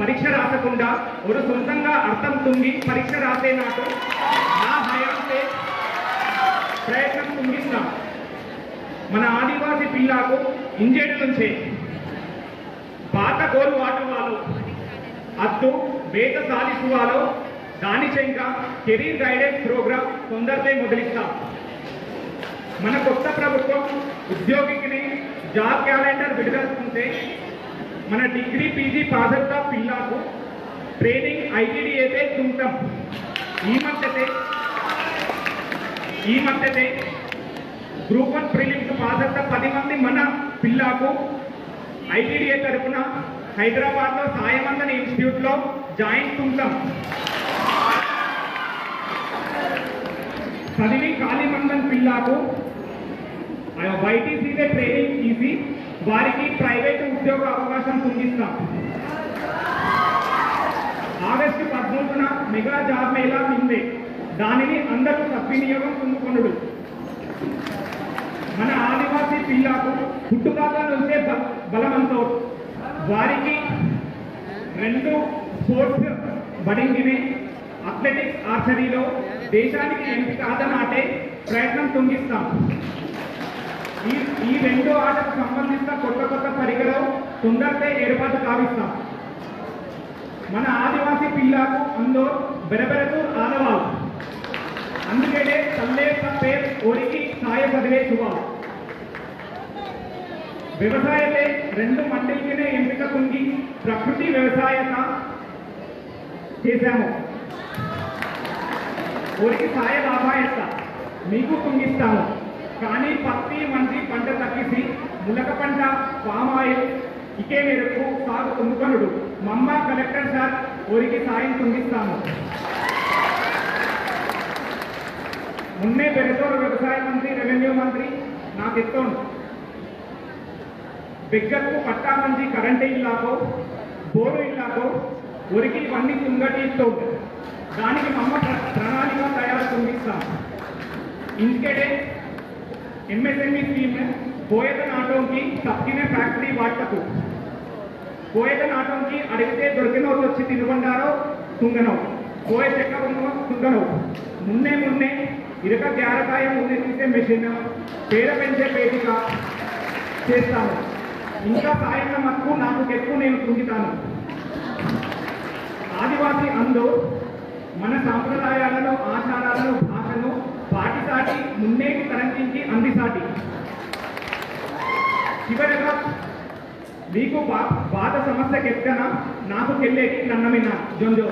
పరీక్ష రాసకుండా ఒక సొంతంగా అర్థం తుంగి పరీక్ష రాసే నాకు నా హయాంతే ప్రయత్నం తుంగిస్తాం. మన ఆదివాసి పిల్లకు ఇంజేడు నుంచే పాత గోరు వాటవాలో అత్తు వేద సాలిಸುవాలో దాని చెంక కెరీర్ గైడెన్స్ ప్రోగ్రామ్ తొందరగా మొదలిస్తాం. మన కొత్త ప్రభుత్వం ఉద్యోగికి జాబ్ క్యాలెండర్ విడుదలకుంటే మన డిగ్రీ పీజీ పాసంతా పిల్లాకు ట్రైనింగ్ ఐటీడీ అయితే తుంటాం ఈ మధ్యతే ఈ మధ్యతే గ్రూప్ వన్ ప్రిలిమ్స్ పాసంత పది మంది మన పిల్లాకు ఐటీడీఏ తరఫున హైదరాబాద్లో సాయమందన ఇన్స్టిట్యూట్లో జాయిన్ తుంటాం చదివి కాళీమందన్ పిల్లాకు బయటి సీదే ట్రైనింగ్ తీసి వారికి ప్రైవేట్ ఉద్యోగ అవకాశం పొందిస్తాం. ఆగస్టు పద్మూడున మెగా జాబ్ మేళా ఉంది దానిని అందరూ సద్వినియోగం పొందుకొనుడు. మన ఆదివాసీ పిల్లకు పుట్టుకాగా నుంచే బలవంతో వారికి రెండు స్పోర్ట్స్ బడింగిని. అథ్లెటిక్స్ ఆర్చరీలో దేశానికి ఎంపిక కాదనాటే ప్రయత్నం తొంగిస్తాం ఈ రెండు ఆటకు సంబంధించిన తొందరగా ఏర్పాటు కావిస్తాం. మన ఆదివాసీ పిల్లకు అందరూ బెరబెరకు ఆడవాళ్ళు అందుకనే తల్లే తప్పే ఒడికి సాయ బదిలే వ్యవసాయతే రెండు మండలికినే ఎంపిక కుంగి ప్రకృతి వ్యవసాయత చేశాము. ఒడికి సాయ లాభాయత మీకు కుంగిస్తాము కానీ పత్తి మంది పంట తగ్గిసి ములక పంట పామాయిల్ ఇకే మేరకు సాగు కుంభకర్ణుడు మమ్మ కలెక్టర్ సార్ ఊరికి సాయం కుందిస్తాము మున్నే బెడతోడు వ్యవసాయ మంత్రి రెవెన్యూ మంత్రి నాకు ఎత్తోను బిగ్గకు పట్టా మంది కరెంటు ఇల్లాకో బోరు ఇల్లాకో ఉరికి ఇవన్నీ తుంగటి ఇస్తూ ఉంటుంది దానికి మమ్మ ప్రణాళిక తయారు కుందిస్తాము ఇందుకడే ఎంఎస్ఎంఈ స్కీమ్ పోయేత నాటోకి తప్పిన ఫ్యాక్టరీ వాటకు కోయక నాటంకి అడిగితే దొరికిన వాళ్ళు వచ్చి తినుకుంటారో తుంగనో. కోయ చెక్క ఉన్నో తుంగనో. మున్నే మున్నే ఇరక గ్యారకాయ ముందు తీసే మెషిన్ పేర పెంచే వేదిక చేస్తాను. ఇంకా సాయంత్రం మక్కు నాకు ఎక్కువ నేను తుంగుతాను. ఆదివాసి అందు మన సాంప్రదాయాలను ఆచారాలను భాషను పాటిసాటి మున్నేటి తరంకించి అందిసాటి. చివరగా మీకు బా బాధ సమస్య కెక్కన నాకు కెళ్ళేటి నన్నమిన జొంజో